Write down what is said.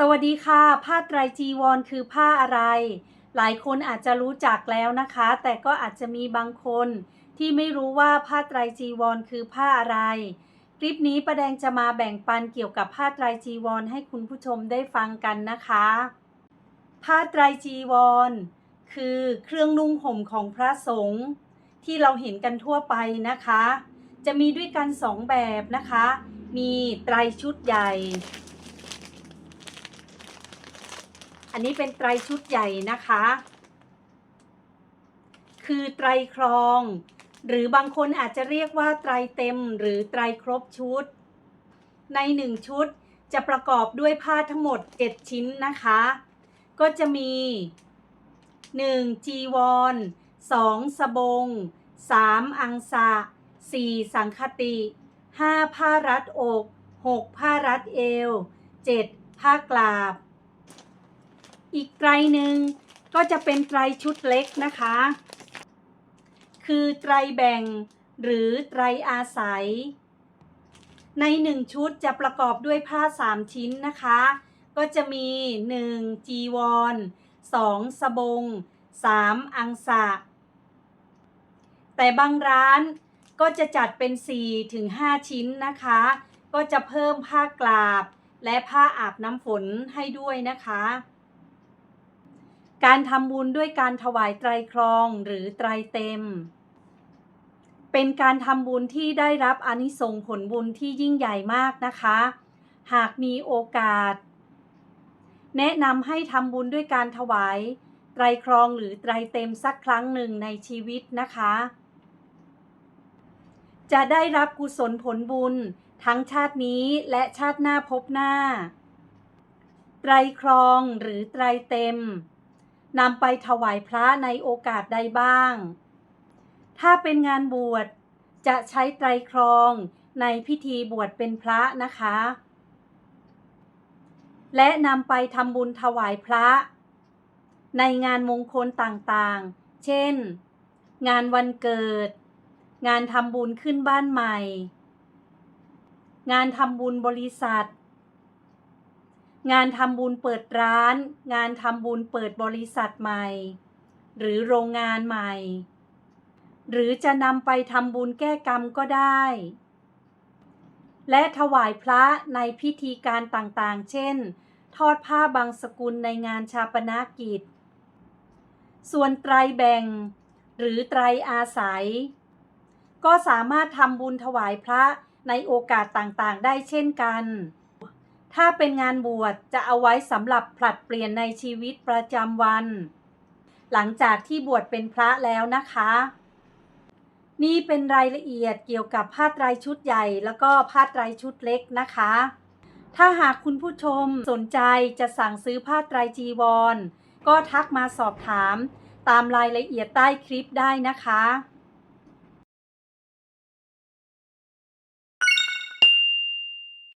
สวัสดีค่ะ ผ้าไตรจีวรคือผ้าอะไร หลายคนอาจจะรู้จักแล้วนะคะ แต่ก็อาจจะมีบางคนที่ไม่รู้ว่าผ้าไตรจีวรคือผ้าอะไร คลิปนี้ประแดงจะมาแบ่งปันเกี่ยวกับผ้าไตรจีวรให้คุณผู้ชมได้ฟังกันนะคะ ผ้าไตรจีวร คือเครื่องนุ่งห่มของพระสงฆ์ที่เราเห็นกันทั่วไปนะคะ จะมีด้วยกันสองแบบนะคะ มีไตรชุดใหญ่ อันนี้เป็นไตรชุดใหญ่นะคะ คือไตรครอง หรือบางคนอาจจะเรียกว่าไตรเต็มหรือไตรครบชุด ในหนึ่งชุดจะประกอบด้วยผ้าทั้งหมด 7 ชิ้นนะคะ ก็จะมี 1. จีวร 2. สบง 3. อังสะ 4. สังคติ 5. ผ้ารัดอก 6. ผ้ารัดเอว 7. ผ้ากลาบ อีกไตรหนึ่งก็จะเป็นไตรชุดเล็กนะคะ คือไตรแบ่งหรือไตรอาศัย ในหนึ่งชุดจะประกอบด้วยผ้าสามชิ้นนะคะ ก็จะมี 1. จีวร 2. สบง 3. อังสะ แต่บางร้านก็จะจัดเป็น 4 ถึง 5 ชิ้นนะคะ ก็จะเพิ่มผ้ากลาบ และผ้าอาบน้ำฝนให้ด้วยนะคะ การทำบุญด้วยการถวายไตรครองหรือไตรเต็ม เป็นการทำบุญที่ได้รับอนิสงผลบุญที่ยิ่งใหญ่มากนะคะ หากมีโอกาส แนะนำให้ทำบุญด้วยการถวายไตรครองหรือไตรเต็มสักครั้งหนึ่งในชีวิตนะคะ จะได้รับกุศลผลบุญทั้งชาตินี้และชาติหน้าพบหน้า ไตรครองหรือไตรเต็ม นำไปถวายพระในโอกาสใดบ้าง ถ้าเป็นงานบวชจะใช้ไตรครองในพิธีบวชเป็นพระนะคะ และนำไปทำบุญถวายพระ ในงานมงคลต่างๆ เช่น งานวันเกิด งานทำบุญขึ้นบ้านใหม่ งานทำบุญบริษัท งานทำบุญเปิดร้าน งานทำบุญเปิดบริษัทใหม่ หรือโรงงานใหม่ หรือจะนำไปทำบุญแก้กรรมก็ได้ และถวายพระในพิธีการต่างๆ เช่น ทอดผ้าบางสกุลในงานชาปนากิจ ส่วนไตรแบ่ง หรือไตรอาศัย ก็สามารถทำบุญถวายพระในโอกาสต่างๆ ได้เช่นกัน ถ้าเป็นงานบวชจะเอาไว้สำหรับผลัดเปลี่ยนในชีวิตประจำวัน หลังจากที่บวชเป็นพระแล้วนะคะ นี่เป็นรายละเอียดเกี่ยวกับผ้าไตรชุดใหญ่แล้วก็ผ้าไตรชุดเล็กนะคะ ถ้าหากคุณผู้ชมสนใจจะสั่งซื้อผ้าไตรจีวร ก็ทักมาสอบถามตามรายละเอียดใต้คลิปได้นะคะ